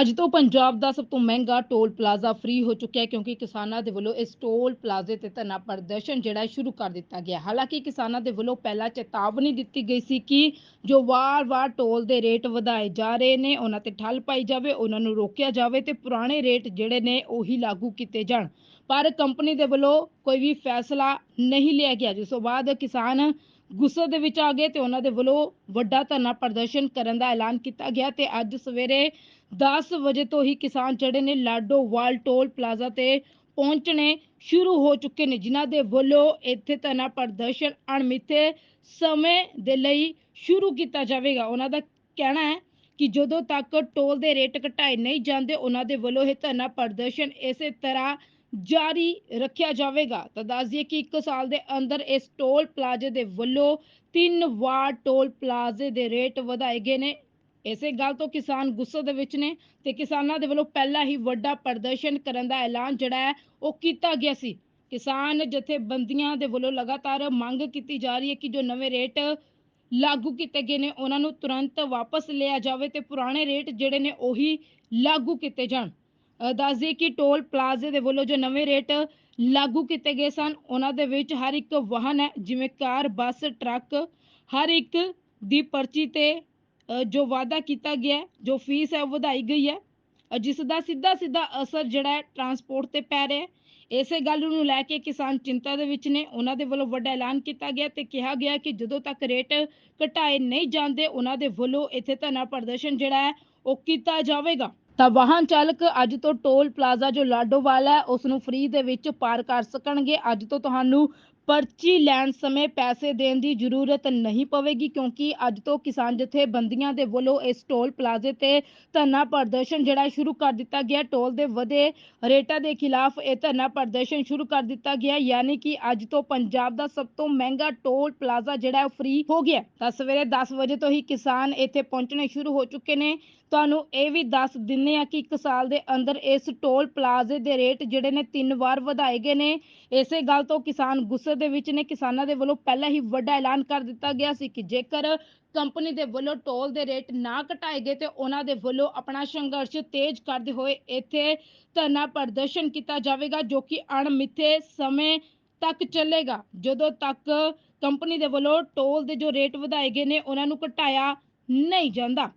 ਅੱਜ ਤੋਂ ਪੰਜਾਬ ਦਾ ਸਭ ਤੋਂ ਮਹਿੰਗਾ ਟੋਲ ਪਲਾਜ਼ਾ ਫ੍ਰੀ ਹੋ ਚੁੱਕਿਆ ਹੈ ਕਿਉਂਕਿ ਕਿਸਾਨਾਂ ਦੇ ਵੱਲੋਂ ਇਸ ਟੋਲ ਪਲਾਜ਼ੇ ਤੇ ਧਰਨਾ ਪ੍ਰਦਰਸ਼ਨ ਜਿਹੜਾ ਸ਼ੁਰੂ ਕਰ ਦਿੱਤਾ ਗਿਆ। ਹਾਲਾਂਕਿ ਕਿਸਾਨਾਂ ਦੇ ਵੱਲੋਂ ਪਹਿਲਾਂ ਚੇਤਾਵਨੀ ਦਿੱਤੀ ਗਈ ਸੀ ਕਿ ਜੋ ਵਾਰ-ਵਾਰ ਟੋਲ ਦੇ ਰੇਟ ਵਧਾਏ ਜਾ ਰਹੇ ਨੇ, ਉਹਨਾਂ ਤੇ ਠੱਲ ਪਾਈ ਜਾਵੇ, ਉਹਨਾਂ ਨੂੰ ਰੋਕਿਆ ਜਾਵੇ ਤੇ ਪੁਰਾਣੇ ਰੇਟ ਜਿਹੜੇ ਨੇ ਉਹੀ ਲਾਗੂ ਕੀਤੇ ਜਾਣ। ਪਰ ਕੰਪਨੀ ਦੇ ਵੱਲੋਂ ਕੋਈ ਵੀ ਫੈਸਲਾ ਨਹੀਂ ਲਿਆ ਗਿਆ। ਜਿਸ ਤੋਂ ਬਾਅਦ ਕਿਸਾਨ ਗੁੱਸੇ ਦੇ ਵਿੱਚ ਆ ਗਏ ਤੇ ਉਹਨਾਂ ਦੇ ਵੱਲੋਂ ਵੱਡਾ ਧਰਨਾ ਪ੍ਰਦਰਸ਼ਨ ਕਰਨ ਦਾ ਐਲਾਨ ਕੀਤਾ ਗਿਆ ਤੇ ਅੱਜ ਸਵੇਰੇ 10 ਵਜੇ ਤੋਂ ਹੀ ਕਿਸਾਨ ਜਿਹੜੇ ਨੇ ਲਾਡੋਵਾਲ ਟੋਲ ਪਲਾਜ਼ਾ ਤੇ ਪਹੁੰਚਣੇ ਸ਼ੁਰੂ ਹੋ ਚੁੱਕੇ ਨੇ, ਜਿਨ੍ਹਾਂ ਦੇ ਵੱਲੋਂ ਇੱਥੇ ਧਰਨਾ ਪ੍ਰਦਰਸ਼ਨ ਅਣਮਿੱਥੇ ਸਮੇਂ ਦੇ ਲਈ ਸ਼ੁਰੂ ਕੀਤਾ ਜਾਵੇਗਾ। ਉਹਨਾਂ ਦਾ ਕਹਿਣਾ ਹੈ ਕਿ ਜਦੋਂ ਤੱਕ ਟੋਲ ਦੇ ਰੇਟ ਘਟਾਏ ਨਹੀਂ ਜਾਂਦੇ, ਉਹਨਾਂ ਦੇ ਵੱਲੋਂ ਇਹ ਧਰਨਾ ਪ੍ਰਦਰਸ਼ਨ ਇਸੇ ਤਰ੍ਹਾਂ ਜਾਰੀ ਰੱਖਿਆ ਜਾਵੇਗਾ। ਤਾਂ ਦੱਸ ਦਈਏ ਕਿ 1 ਸਾਲ ਦੇ ਅੰਦਰ ਇਸ ਟੋਲ ਪਲਾਜ਼ੇ ਦੇ ਵੱਲੋਂ ਤਿੰਨ ਵਾਰ ਟੋਲ ਪਲਾਜ਼ੇ ਦੇ ਰੇਟ ਵਧਾਏ ਗਏ ਨੇ। ਇਸੇ ਗੱਲ ਤੋਂ ਕਿਸਾਨ ਗੁੱਸੇ ਦੇ ਵਿੱਚ ਨੇ ਤੇ ਕਿਸਾਨਾਂ ਦੇ ਵੱਲੋਂ ਪਹਿਲਾਂ ਹੀ ਵੱਡਾ ਪ੍ਰਦਰਸ਼ਨ ਕਰਨ ਦਾ ਐਲਾਨ ਜਿਹੜਾ ਹੈ, ਉਹ ਕੀਤਾ ਗਿਆ ਸੀ। ਕਿਸਾਨ ਜਥੇਬੰਦੀਆਂ ਦੇ ਵੱਲੋਂ ਲਗਾਤਾਰ ਮੰਗ ਕੀਤੀ ਜਾ ਰਹੀ ਹੈ ਕਿ ਜੋ ਨਵੇਂ ਰੇਟ ਲਾਗੂ ਕੀਤੇ ਗਏ ਨੇ, ਉਹਨਾਂ ਨੂੰ ਤੁਰੰਤ ਵਾਪਸ ਲਿਆ ਜਾਵੇ ਤੇ ਪੁਰਾਣੇ ਰੇਟ ਜਿਹੜੇ ਨੇ, ਉਹੀ ਲਾਗੂ ਕੀਤੇ ਜਾਣ। ਦੱਸ ਦਈਏ ਕਿ ਟੋਲ ਪਲਾਜ਼ੇ ਦੇ ਵੱਲੋਂ ਜੋ ਨਵੇਂ ਰੇਟ ਲਾਗੂ ਕੀਤੇ ਗਏ ਸਨ, ਉਹਨਾਂ ਦੇ ਵਿੱਚ ਹਰ ਇੱਕ ਵਾਹਨ ਹੈ, ਜਿਵੇਂ ਕਾਰ, ਬੱਸ, ਟਰੱਕ, ਹਰ ਇੱਕ ਦੀ ਪਰਚੀ ਤੇ ਜੋ ਵਾਅਦਾ ਕੀਤਾ ਗਿਆ ਜੋ ਫੀਸ ਹੈ, ਉਹ ਵਧਾਈ ਗਈ ਹੈ। ਜਿਸ ਦਾ ਸਿੱਧਾ ਸਿੱਧਾ ਅਸਰ ਜਿਹੜਾ ਹੈ, ਟਰਾਂਸਪੋਰਟ ਤੇ ਪੈ ਰਿਹਾ ਹੈ। ਇਸੇ ਗੱਲ ਨੂੰ ਲੈ ਕੇ ਕਿਸਾਨ ਚਿੰਤਾ ਦੇ ਵਿੱਚ ਨੇ। ਉਹਨਾਂ ਦੇ ਵੱਲੋਂ ਵੱਡਾ ਐਲਾਨ ਕੀਤਾ ਗਿਆ ਤੇ ਕਿਹਾ ਗਿਆ ਕਿ ਜਦੋਂ ਤੱਕ ਰੇਟ ਘਟਾਏ ਨਹੀਂ ਜਾਂਦੇ, ਉਹਨਾਂ ਦੇ ਵੱਲੋਂ ਇੱਥੇ ਧਰਨਾ ਪ੍ਰਦਰਸ਼ਨ ਜਿਹੜਾ ਹੈ, ਉਹ ਕੀਤਾ ਜਾਵੇਗਾ। ਤਾਂ ਵਾਹਨ ਚਾਲਕ ਅੱਜ ਤੋਂ ਟੋਲ ਪਲਾਜ਼ਾ ਜੋ ਲਾਡੋਵਾਲ ਹੈ, ਉਸ ਨੂੰ ਫ੍ਰੀ ਦੇ ਵਿੱਚ ਪਾਰ ਕਰ ਸਕਣਗੇ। ਅੱਜ ਤੋਂ ਤੁਹਾਨੂੰ ਪਰਚੀ ਲੈਣ ਸਮੇਂ ਪੈਸੇ ਦੇਣ ਦੀ ਜ਼ਰੂਰਤ ਨਹੀਂ ਪਵੇਗੀ ਕਿਉਂਕਿ ਅੱਜ ਤੋਂ ਕਿਸਾਨ ਜਥੇਬੰਦੀਆਂ ਦੇ ਵੱਲੋਂ ਇਸ ਟੋਲ ਪਲਾਜ਼ੇ ਤੇ ਧਰਨਾ ਪ੍ਰਦਰਸ਼ਨ ਜਿਹੜਾ ਸ਼ੁਰੂ ਕਰ ਦਿੱਤਾ ਗਿਆ। ਟੋਲ ਦੇ ਵਧੇ ਰੇਟਾਂ ਦੇ ਖਿਲਾਫ ਇਹ ਧਰਨਾ ਪ੍ਰਦਰਸ਼ਨ ਸ਼ੁਰੂ ਕਰ ਦਿੱਤਾ ਗਿਆ, ਯਾਨੀ ਕਿ ਅੱਜ ਤੋਂ ਪੰਜਾਬ ਦਾ ਸਭ ਤੋਂ ਮਹਿੰਗਾ ਟੋਲ ਪਲਾਜ਼ਾ ਜਿਹੜਾ ਫ੍ਰੀ ਹੋ ਗਿਆ। ਤਾਂ ਸਵੇਰੇ 10 ਵਜੇ ਤੋਂ ਹੀ ਕਿਸਾਨ ਇੱਥੇ ਪਹੁੰਚਣੇ ਸ਼ੁਰੂ ਹੋ ਚੁੱਕੇ ਨੇ। ਤੁਹਾਨੂੰ ਇਹ ਵੀ ਦੱਸ ਦਿੰਨੇ ਆ ਕਿ 1 ਸਾਲ ਦੇ ਅੰਦਰ ਇਸ ਟੋਲ ਪਲਾਜ਼ੇ ਦੇ ਰੇਟ ਜਿਹੜੇ ਨੇ ਤਿੰਨ ਵਾਰ ਵਧਾਏ ਗਏ ਨੇ। ਇਸੇ ਗੱਲ ਤੋਂ ਕਿਸਾਨ ਗੁੱਸੇ ਦੇ ਵਿੱਚ ਨੇ, ਕਿਸਾਨਾਂ ਦੇ ਵੱਲੋਂ ਪਹਿਲਾਂ ਹੀ ਵੱਡਾ ਐਲਾਨ ਕਰ ਦਿੱਤਾ ਗਿਆ ਸੀ ਕਿ ਜੇਕਰ ਕੰਪਨੀ ਦੇ ਵੱਲੋਂ ਟੋਲ ਦੇ ਰੇਟ ਨਾ ਘਟਾਏ ਗਏ ਤੇ ਉਹਨਾਂ ਦੇ ਵੱਲੋਂ ਆਪਣਾ ਸੰਘਰਸ਼ ਤੇਜ਼ ਕਰਦੇ ਹੋਏ ਇੱਥੇ ਧਰਨਾ ਪ੍ਰਦਰਸ਼ਨ ਕੀਤਾ ਜਾਵੇਗਾ, ਜੋ ਕਿ ਅਣਮਿੱਥੇ ਸਮੇਂ ਤੱਕ ਚੱਲੇਗਾ। ਜਦੋਂ ਤੱਕ ਕੰਪਨੀ ਦੇ ਵੱਲੋਂ ਟੋਲ ਦੇ ਜੋ ਰੇਟ ਵਧਾਏ ਗਏ ਨੇ, ਉਹਨਾਂ ਨੂੰ ਘਟਾਇਆ ਨਹੀਂ ਜਾਂਦਾ।